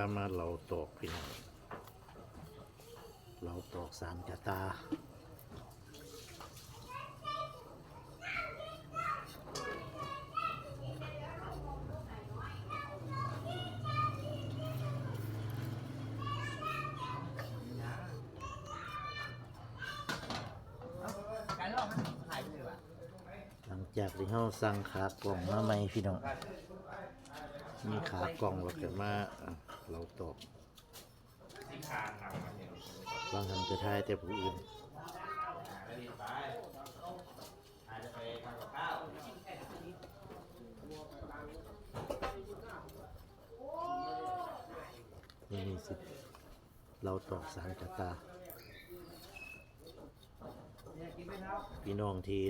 ามาเหลาตอกพี่น้องเหลาตอกสารกะตาหายไปเลยว่ะหลังจากที่เฮาสั่งขากล่องมาใหม่พี่น้อง มีขากล่องแล้วก็มาเหลาตอกสีขาวหลังมันเนี่ยบางทันจะทายแต่ผู้อื่นไปอาจจะไปทำกับข้าวนี่มีสิเหลาตอกสารกตา พี่น้องที่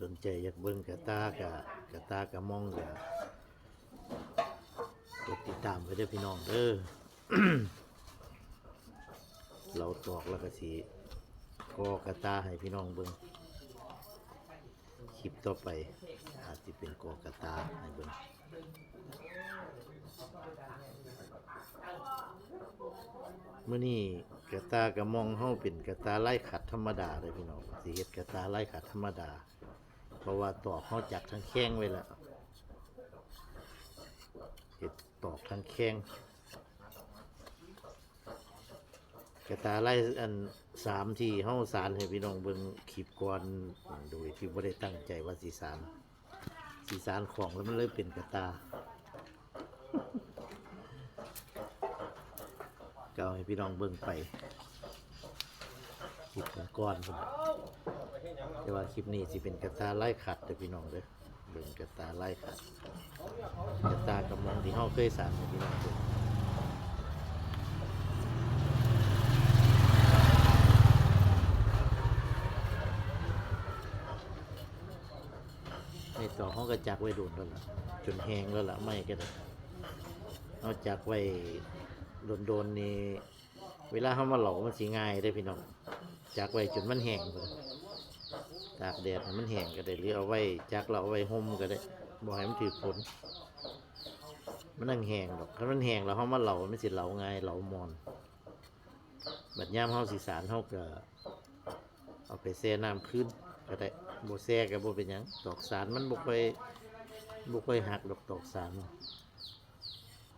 สนใจอยากเบิ่งกะตากะกะตากะมองกะ กดติดตามไปด้อพี่น้องเด้อเราตอกแล้วก็สีกอกระตาให้พี่น้องเบิ่งคลิปต่อไป อาจจะเป็นกอกระตาให้เบิ่งเมื่อนี้กระตากระมองเฮาเป็นกระตาไล่ขัดธรรมดาเลยพี่น้องสิเฮ็ดกระตาไล่ขัดธรรมดา เพราะว่าตอกเฮาจักทั้งแข้งไว้แล้วเฮ็ด ตอกทั้งแข้งกระตาไล่อันสามที่เฮาสารให้พี่น้องเบิ่งคลิปก่อนโดยที่บ่ได้ตั้งใจว่าสีสารสีสารของแล้วมันเลยเป็นกระตาก็เอาให้พี่น้องเบิ่งไปคลิปก่อนแต่ว่าคลิปนี้สิเป็นกระตาไล่ขัดเด้อพี่น้องเด้อเบิ่งกระตาไล่ขัดากำลังที่เฮาเคยสารให้พี่น้องเบิ่งในต่อห้องก็จักไว้โดนแล้วล่ะจนแห้งแล้วล่ะไม่ก็ได้เอาจักไว้โดนๆนี่เวลาเขามาหลามันสิง่ายได้พี่น้องจักไว้จนมันแห้งพุ่นตากแดดให้มันแห้งก็ได้หรือเอาไว้จักเราเอาไว้ห่มก็ได้บ่ให้มันถือฝน มันนั่งแหงดอกถ้ามันแหงแล้วเขามาเหลาไมันสิเหลาไงเหลามอน บัดย่ามเขาสีสารเขาก็เอาไปแช่น้ำขึ้นก็ได้บแซ่กับโบเป็นยังตอกสารมันบค่อยบค่อยหักดอกตอกสาร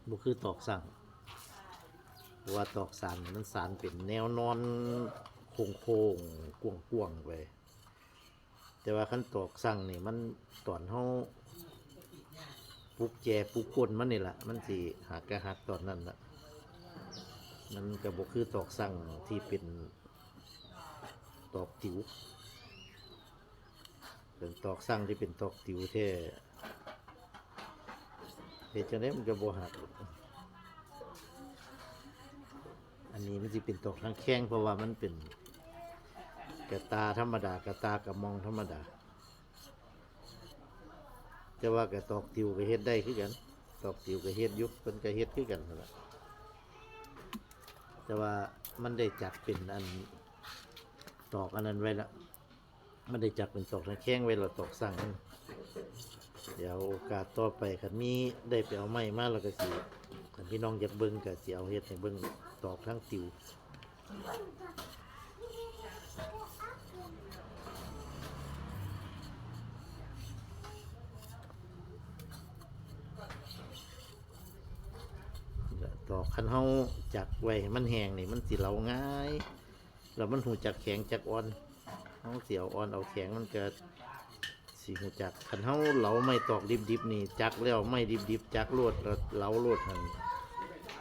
บุกคือตอกสั่งว่าตอกสารมันสารเป็นแนวนอนโค้งโค้งกวงกวงๆไปแต่ว่าขั้นตอกสั่งนี่มันตอนเขา ปลุกแจปลุกกลนมันนี่แหละมันสิหักกระหักตอนนั้นละมันกับบคือตอกสั่งที่เป็นตอกจิ๋วเป็นตอกสั่งที่เป็นตอกติ๋วแท้เหตุจังไดมันก็บ่หักหรอกอันนี้มันสิเป็นตอกทั้งแข้งเพราะว่ามันเป็นกระตาธรรมดากระตากระมองธรรมดา แต่ว่ากระตอกติวก็เฮ็ดได้คือกัน ตอกติวก็เฮ็ดยุคเพิ่นก็เฮ็ดคือกันนั่นแหละแต่ว่ามันได้จัดเป็นอันตอกอันนั้นไว้ละมันได้จับเป็นตอกทั้งแข้งไว้เราตอกสั่งเดี๋ยวโอกาสต่อไปคันมีได้ไปเอาไม้มาแล้วก็สิคันพี่น้องอยากเบิ่งก็สิเอาเฮ็ดให้เบิ่งตอกทั้งติว คันเฮาจักไว้มันแห้งนี่มันสิเหลาง่ายแล้วมันหูจักแข็งจักอ่อนเขาเสียวอ่อนเอาแข็งมันเกิดสีหูจักขันเขาเหลาไม่ตอกดิบๆนี่จักแล้วไม่ดิบๆจักรวดแล้วเหลารวดมัน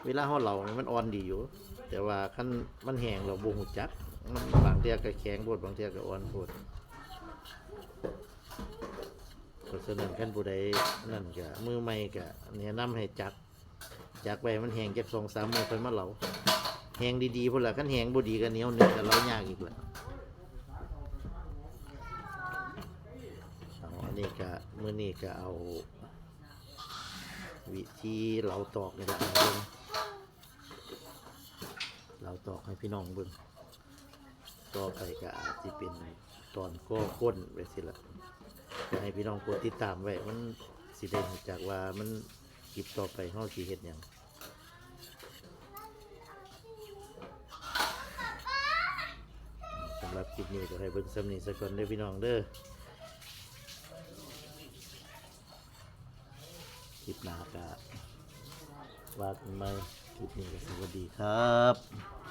เวลาเขาเหลานี่มันอ่อนดีอยู่ แต่ว่าขันมันแห้งเราบ่หูจักมันบางเทียก็แข็งโพดบางเทียก็อ่อนโพดเพราะฉะนั้นขันผู้ใดนั่นก็มือใหม่ก็แนะนำให้จัก จักไว้มันแห้งจักสองสามมือค่อยมาเหลาแห้งดีๆพุ่นละขั้นแห้งบดีก็เหนียวเนื้อก็เหลายากอีกละเอาอันนี้ก็มื่อนี้ก็เอา วิธีเราตอกนี่แหละเอาเบิ่งเราตอกให้พี่น้องเบิ่งต่อไปก็อาจจะเป็นตอนก้อก้นไปสิละให้พี่น้องกดติดตามไว้มันสิได้จักว่ามัน คลิปต่อไปเฮาสีเฮ็ดหยังสำหรับคลิปนี้ก็ให้เบิ่งซ้ำนี้ซะก่อนเด้พี่น้องเด้อคลิปหน้าก็วาดมาคลิปนี้ก็สวัสดีครับ